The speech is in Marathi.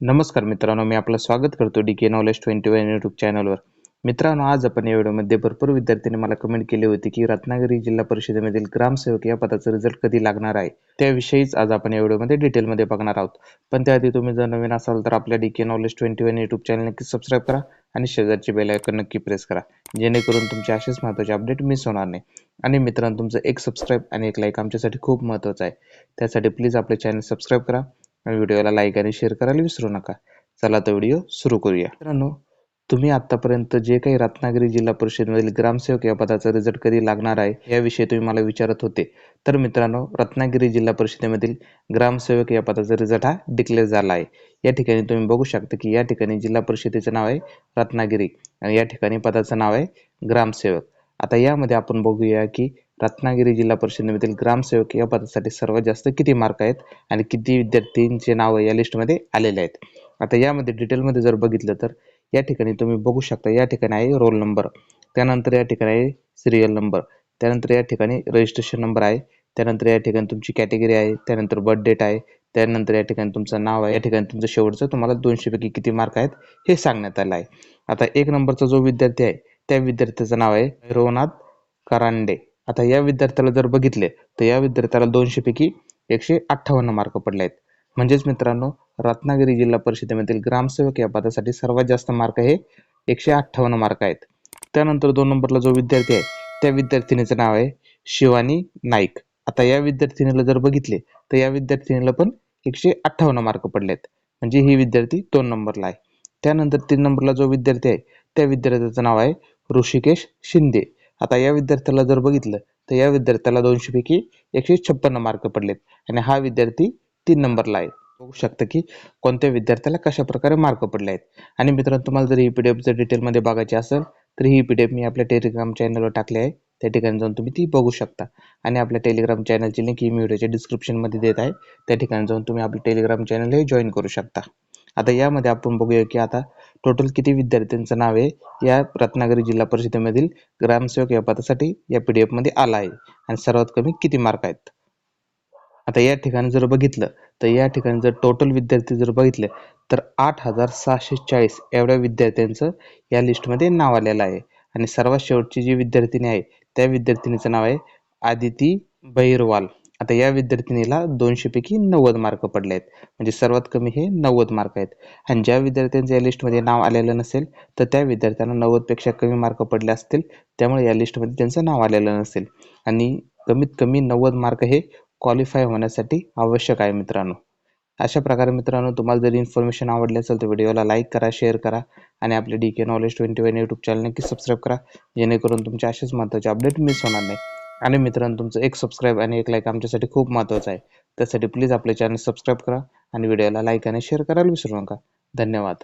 नमस्कार मित्रांनो मी आपलं स्वागत करतो D K knowledge twenty one YouTube चॅनलवर मित्रांनो आज आपण या व्हिडिओमध्ये भरपूर विद्यार्थ्यांनी मला कमेंट केली होती की रत्नागिरी जिल्हा परिषदेमधील ग्रामसेवक या पदाचा रिझल्ट कधी लागणार आहे? त्याविषयीच आज आपण या व्हिडिओमध्ये डिटेलमध्ये बघणार आहोत. पण त्याआधी तुम्ही जर नवीन असाल तर आपल्या D K knowledge twenty one YouTube channel नक्की सबस्क्राईब करा आणि शेजारची बेल आयकन नक्की प्रेस करा जेणेकरून तुमचे असेच महत्त्वाचे अपडेट मिस होणार नाही. आणि मित्रांनो तुमचं एक सबस्क्राईब आणि एक लाईक आमच्यासाठी खूप महत्त्वाचं आहे. त्यासाठी प्लीज आपले चॅनल सबस्क्राईब करा आणि व्हिडिओला लाईक आणि शेअर करायला विसरू नका. चला तर व्हिडिओ सुरू करूया. मित्रांनो तुम्ही आतापर्यंत जे काही रत्नागिरी जिल्हा परिषदेमधील ग्रामसेवक या पदाचा रिझल्ट कधी लागणार आहे याविषयी तुम्ही मला विचारत होते. तर मित्रांनो रत्नागिरी जिल्हा परिषदेमधील ग्रामसेवक या पदाचा रिझल्ट हा डिक्लेअर झाला आहे. या ठिकाणी तुम्ही बघू शकता की या ठिकाणी जिल्हा परिषदेचं नाव आहे रत्नागिरी आणि या ठिकाणी पदाचं नाव आहे ग्रामसेवक. आता यामध्ये आपण बघूया की रत्नागिरी जिल्हा परिषदेमधील ग्रामसेवक या पदासाठी सर्वात जास्त किती मार्क आहेत आणि किती विद्यार्थ्यांचे नावं या लिस्टमध्ये आलेले आहेत? आता यामध्ये डिटेलमध्ये जर बघितलं तर या ठिकाणी तुम्ही बघू शकता या ठिकाणी आहे रोल नंबर त्यानंतर या ठिकाणी आहे सिरियल नंबर त्यानंतर या ठिकाणी रजिस्ट्रेशन नंबर आहे. त्यानंतर या ठिकाणी तुमची कॅटेगरी आहे. त्यानंतर बर्थ डेट आहे. त्यानंतर या ठिकाणी तुमचं नाव आहे. या ठिकाणी तुमचं शेवटचं तुम्हाला दोनशेपैकी किती मार्क आहेत हे सांगण्यात आलं आहे. आता एक नंबरचा जो विद्यार्थी आहे त्या विद्यार्थ्याचं नाव आहे रोहनाथ करांडे. आता या विद्यार्थ्याला जर बघितले तर या विद्यार्थ्याला दोनशे पैकी एकशे अठ्ठावन्न मार्क पडले आहेत. म्हणजेच मित्रांनो रत्नागिरी जिल्हा परिषदेमधील ग्रामसेवक या पदासाठी सर्वात जास्त मार्क हे एकशे अठ्ठावन्न मार्क आहेत. त्यानंतर दोन नंबरला जो विद्यार्थी आहे त्या विद्यार्थिनीचं नाव आहे शिवानी नाईक. आता या विद्यार्थिनीला जर बघितले तर या विद्यार्थिनीला पण एकशे अठ्ठावन्न मार्क पडले आहेत. म्हणजे ही विद्यार्थी दोन नंबरला आहे. त्यानंतर तीन नंबरला जो विद्यार्थी आहे त्या विद्यार्थ्याचं नाव आहे ऋषिकेश शिंदे. आता या विद्यार्थ्याला जर बघितलं तर या विद्यार्थ्याला दोनशे पैकी एकशे छप्पन्न मार्क पडलेत. आणि हा विद्यार्थी तीन नंबरला आहे. बघू शकता की कोणत्या विद्यार्थ्याला कशा प्रकारे मार्क पडले आहेत. आणि मित्रांनो तुम्हाला जर ही पी डी एफ जर डिटेलमध्ये बघायची असेल तर ही पी डी एफ मी आपल्या टेलिग्राम चॅनलवर टाकली आहे. त्या ठिकाणी जाऊन तुम्ही ती बघू शकता. आणि आपल्या टेलिग्राम चॅनलची लिंक ही व्हिडिओच्या डिस्क्रिप्शनमध्ये देत आहे. त्या ठिकाणी जाऊन तुम्ही आपलं टेलिग्राम चॅनल हे जॉईन करू शकता. आता यामध्ये आपण बघूया की आता टोटल किती विद्यार्थ्यांचं नाव आहे या रत्नागिरी जिल्हा परिषदेमधील ग्रामसेवक या पदासाठी या पी डी एफमध्ये आला आहे. आणि सर्वात कमी किती मार्क आहेत? आता या ठिकाणी जर बघितलं तर या ठिकाणी जर टोटल विद्यार्थी जर बघितले तर आठ हजार सहाशे चाळीस एवढ्या विद्यार्थ्यांचं या लिस्टमध्ये नाव आलेलं आहे. आणि सर्वात शेवटची जी विद्यार्थिनी आहे त्या विद्यार्थिनीचं नाव आहे आदिती बैरवाल. आता या विद्यार्थिनीला दोनशे पैकी नव्वद मार्क पडले आहेत म्हणजे सर्वात कमी हे नव्वद मार्क आहेत. आणि ज्या विद्यार्थ्यांचं या लिस्टमध्ये नाव आलेलं नसेल तर त्या विद्यार्थ्यांना नव्वदपेक्षा कमी मार्क पडले असतील त्यामुळे या लिस्टमध्ये त्यांचं नाव आलेलं नसेल. आणि कमीत कमी नव्वद मार्क हे क्वालिफाय होण्यासाठी आवश्यक आहे मित्रांनो. अशा प्रकारे मित्रांनो तुम्हाला जर इन्फॉर्मेशन आवडली असेल तर व्हिडिओला लाईक करा शेअर करा आणि आपले D K knowledge twenty one YouTube channel नक्की सबस्क्राईब करा. जेणेकरून तुमचे असेच महत्त्वाचे अपडेट मिस होणार नाही. आणि मित्रांनो तुमचं एक सबस्क्राईब आणि एक लाईक आमच्यासाठी खूप महत्त्वाचं आहे. त्यासाठी प्लीज आपले चॅनल सबस्क्राईब करा आणि व्हिडिओला लाईक आणि शेअर करायला विसरू नका. धन्यवाद.